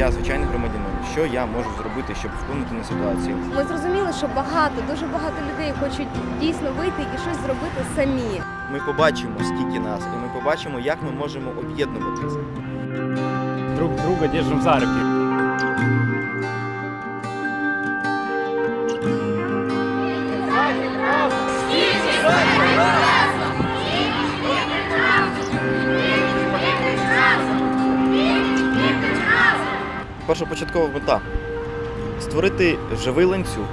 я звичайний громадянин. Що я можу зробити, щоб вплинути на ситуацію? Ми зрозуміли, що багато, дуже багато людей хочуть дійсно вийти і щось зробити самі. Ми побачимо, скільки нас, і ми побачимо, як ми можемо об'єднуватися. друг друга держимо за руки. Першопочаткова мета створити живий ланцюг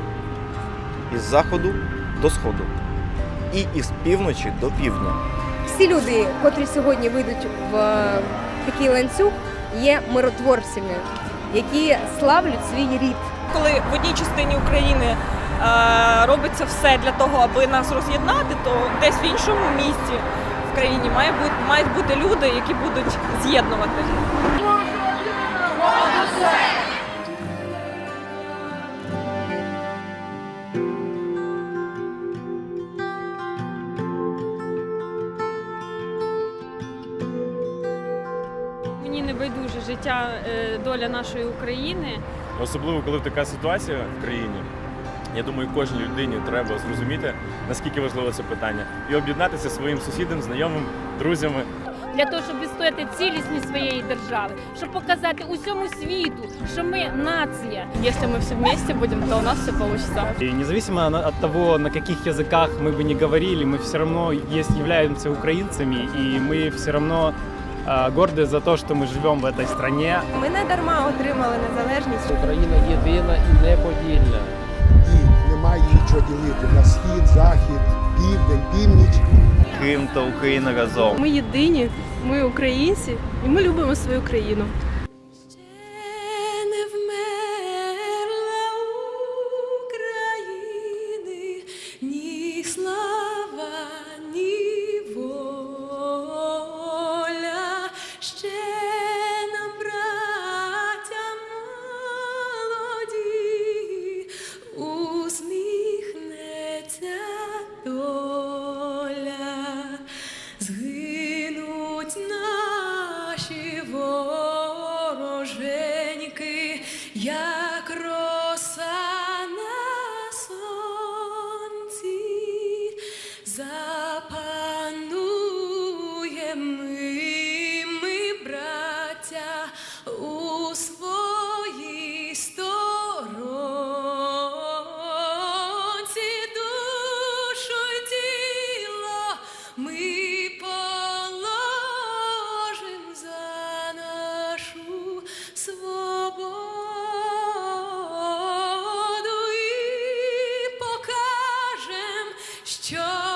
із заходу до сходу і із півночі до півдня. Всі люди, котрі сьогодні вийдуть в е, такий ланцюг, є миротворцями, які славлять свій рід. коли в одній частині України е, робиться все для того, аби нас роз'єднати, то десь в іншому місці в країні має бути мають бути люди, які будуть з'єднувати. Мені не байдуже життя, е, доля нашої України. Особливо, коли така ситуація в країні. Я думаю, кожній людині треба зрозуміти, наскільки важливо це питання, і об'єднатися своїм сусідом, знайомим, друзями Для того, щоб відстояти цілісність своєї держави, щоб показати усьому світу, що ми нація. Якщо ми всі вместе будемо, то у нас все вийде. И независимо на- от того, на каких языках мы бы не говорили, мы все равно есть, являемся украинцами, и мы все равно а, горды за то, что мы живем в этой стране. Ми не дарма отримали незалежність. Україна єдина і неподільна. і немає нічого ділити на схід, захід, південь, північ. Крим та Україна разом. Ми єдині, ми українці, і ми любимо свою країну. Що